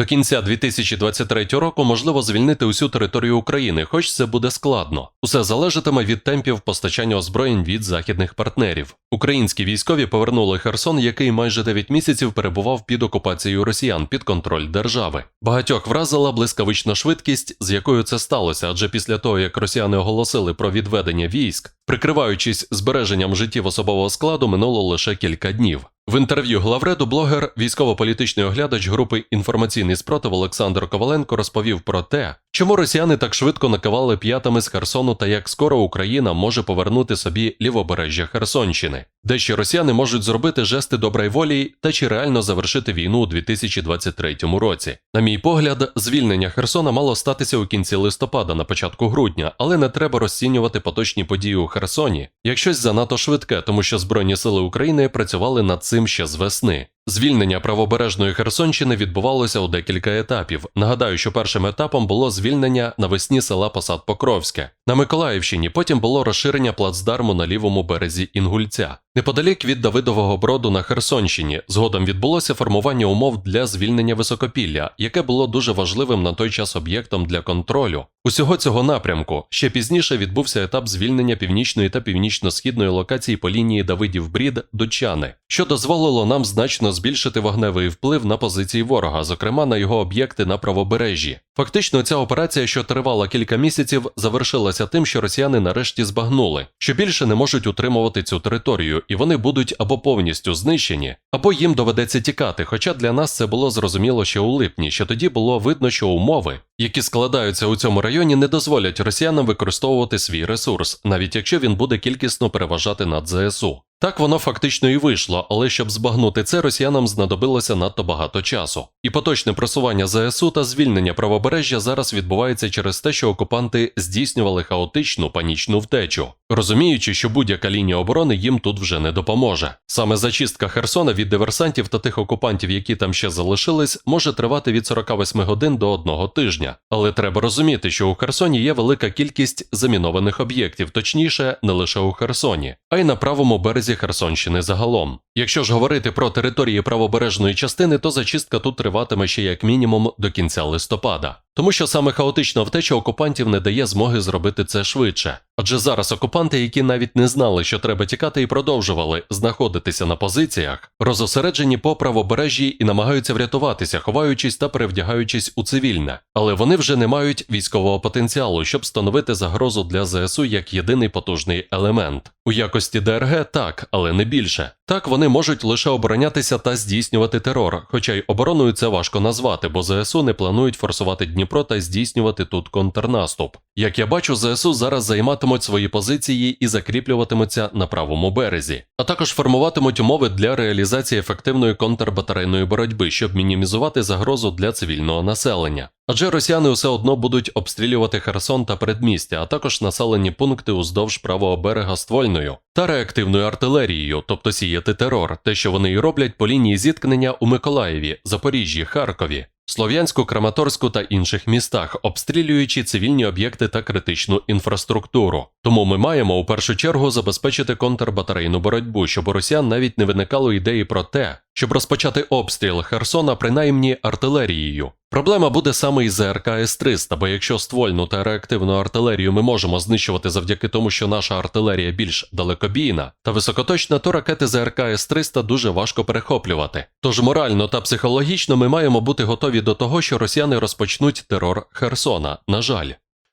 До кінця 2023 року можливо звільнити усю територію України, хоч це буде складно. Усе залежатиме від темпів постачання озброєнь від західних партнерів. Українські військові повернули Херсон, який майже 9 місяців перебував під окупацією росіян під контроль держави. Багатьох вразила блискавична швидкість, з якою це сталося, адже після того як росіяни оголосили про відведення військ, прикриваючись збереженням життів особового складу, минуло лише кілька днів. В інтерв'ю главреду блогер, військово-політичний оглядач групи інформаційний спротив Олександр Коваленко розповів про те, чому росіяни так швидко накивали п'ятами з Херсону та як скоро Україна може повернути собі лівобережжя Херсонщини, де ще росіяни можуть зробити жести доброї волі та чи реально завершити війну у 2023 році. На мій погляд, звільнення Херсона мало статися у кінці листопада, на початку грудня, але не треба розцінювати поточні події у Херсоні як щось занадто швидке, тому що Збройні сили України працювали над цим ще з весни. Звільнення правобережної Херсонщини відбувалося у декілька етапів. Нагадаю, що першим етапом було звільнення навесні села Посад Покровське на Миколаївщині. Потім було розширення плацдарму на лівому березі Інгульця. Неподалік від Давидового броду на Херсонщині згодом відбулося формування умов для звільнення високопілля, яке було дуже важливим на той час об'єктом для контролю. Усього цього напрямку ще пізніше відбувся етап звільнення північної та північно-східної локації по лінії Давидів Брід до Чани, що дозволило нам значно збільшити вогневий вплив на позиції ворога, зокрема на його об'єкти на правобережжі. Фактично, ця операція, що тривала кілька місяців, завершилася тим, що росіяни нарешті збагнули, що більше не можуть утримувати цю територію, і вони будуть або повністю знищені, або їм доведеться тікати. Хоча для нас це було зрозуміло ще у липні, що тоді було видно, що умови, які складаються у цьому районі, не дозволять росіянам використовувати свій ресурс, навіть якщо він буде кількісно переважати над ЗСУ. Так воно фактично і вийшло, але щоб збагнути це, росіянам знадобилося надто багато часу. І поточне просування ЗСУ та звільнення правобережжя зараз відбувається через те, що окупанти здійснювали хаотичну панічну втечу, розуміючи, що будь-яка лінія оборони їм тут вже не допоможе. Саме зачистка Херсона від диверсантів та тих окупантів, які там ще залишились, може тривати від 48 годин до одного тижня. Але треба розуміти, що у Херсоні є велика кількість замінованих об'єктів, точніше, не лише у Херсоні, а й на правому березі Херсонщини загалом. Якщо ж говорити про території правобережної частини, то зачистка тут триватиме ще як мінімум до кінця листопада. Тому що саме хаотична втеча окупантів не дає змоги зробити це швидше. Адже зараз окупанти, які навіть не знали, що треба тікати, і продовжували знаходитися на позиціях, розосереджені по правобережжі і намагаються врятуватися, ховаючись та перевдягаючись у цивільне, але вони вже не мають військового потенціалу, щоб становити загрозу для ЗСУ як єдиний потужний елемент. У якості ДРГ так, але не більше. Так вони можуть лише оборонятися та здійснювати терор, хоча й обороною це важко назвати, бо ЗСУ не планують форсувати Дніпро та здійснювати тут контрнаступ. Як я бачу, ЗСУ зараз займатимуть свої позиції і закріплюватимуться на правому березі, а також формуватимуть умови для реалізації ефективної контрбатарейної боротьби, щоб мінімізувати загрозу для цивільного населення. Адже росіяни все одно будуть обстрілювати Херсон та передмістя, а також населені пункти уздовж правого берега ствольною та реактивною артилерією, тобто сіяти терор, те, що вони й роблять по лінії зіткнення у Миколаєві, Запоріжжі, Харкові. Слов'янську, Краматорську та інших містах, обстрілюючи цивільні об'єкти та критичну інфраструктуру. Тому ми маємо у першу чергу забезпечити контрбатарейну боротьбу, щоб у росіян навіть не виникало ідеї про те, щоб розпочати обстріл Херсона принаймні артилерією. Проблема буде саме із ЗРК С-300, бо якщо ствольну та реактивну артилерію ми можемо знищувати завдяки тому, що наша артилерія більш далекобійна та високоточна, то ракети ЗРК С-300 дуже важко перехоплювати. Тож морально та психологічно ми маємо бути готові до того, що росіяни розпочнуть терор Херсона. На жаль.